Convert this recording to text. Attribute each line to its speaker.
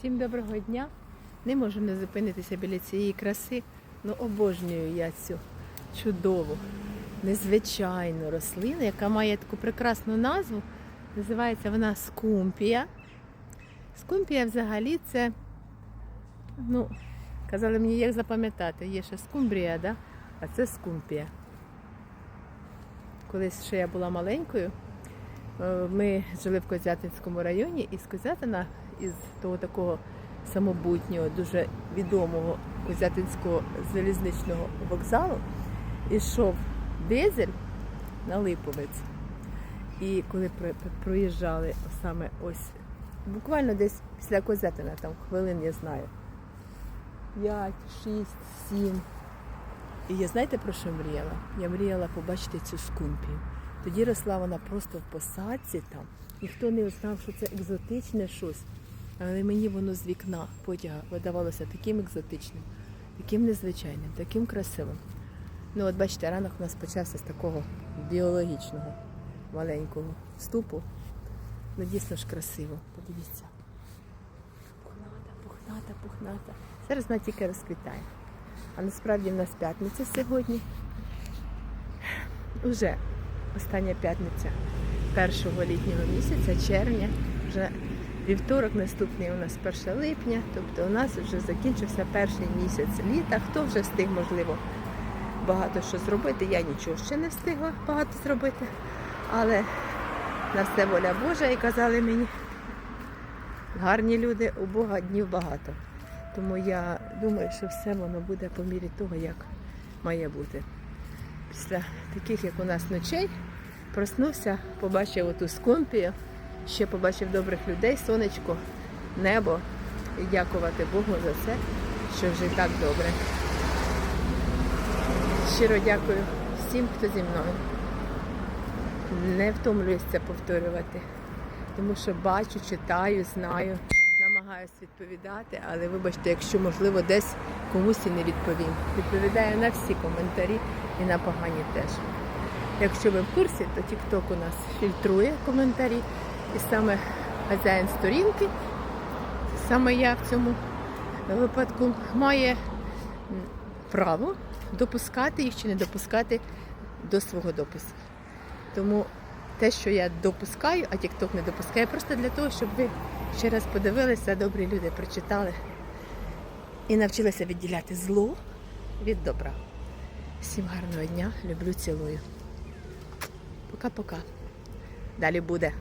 Speaker 1: Всім доброго дня. Не можу не зупинитися біля цієї краси. Ну обожнюю я цю чудову, незвичайну рослину, яка має таку прекрасну назву. Називається вона скумпія. Скумпія взагалі це, ну, казали мені, як запам'ятати, є ще скумбрія, да? а це скумпія. Колись ще я була маленькою, Ми жили в Козятинському районі, і з Козятина, із того такого самобутнього, дуже відомого Козятинського залізничного вокзалу, ішов дизель на Липовець. І коли про- про- проїжджали саме ось, буквально десь після Козятина, там хвилин я знаю, 5, 6, 7. І я знаєте про що мріяла? Я мріяла побачити цю скумпію. Тоді росла вона просто в посадці там. Ніхто не знав, що це екзотичне щось. Але мені воно з вікна потяга видавалося таким екзотичним, таким незвичайним, таким красивим. Ну, от бачите, ранок у нас почався з такого біологічного маленького ступу. Ну, дійсно ж красиво. Подивіться. Пухната, пухната, пухната. Зараз вона тільки розквітає. А насправді в нас п'ятниця сьогодні. Уже остання п'ятниця першого літнього місяця, червня. Вже вівторок наступний у нас 1 липня, тобто у нас вже закінчився перший місяць літа. Хто вже встиг, можливо, багато що зробити. Я нічого ще не встигла багато зробити, але на все воля Божа, і казали мені, гарні люди, у Бога днів багато. Тому я думаю, що все воно буде по мірі того, як має бути. Після таких, як у нас ночей, проснувся, побачив оту скомпію, ще побачив добрих людей, сонечко, небо. І дякувати Богу за це, що вже так добре. Щиро дякую всім, хто зі мною. Не втомлююсь це повторювати, тому що бачу, читаю, знаю, намагаюся відповідати, але вибачте, якщо можливо десь комусь і не відповім. Відповідаю на всі коментарі і на погані теж. Якщо ви в курсі, то TikTok у нас фільтрує коментарі, і саме хазяїн сторінки, саме я в цьому випадку, має право допускати їх чи не допускати до свого допису. Тому те, що я допускаю, а TikTok не допускає, просто для того, щоб ви ще раз подивилися, добрі люди прочитали і навчилися відділяти зло від добра. Всім гарного дня, люблю, цілую. Пока-пока. Далі буде.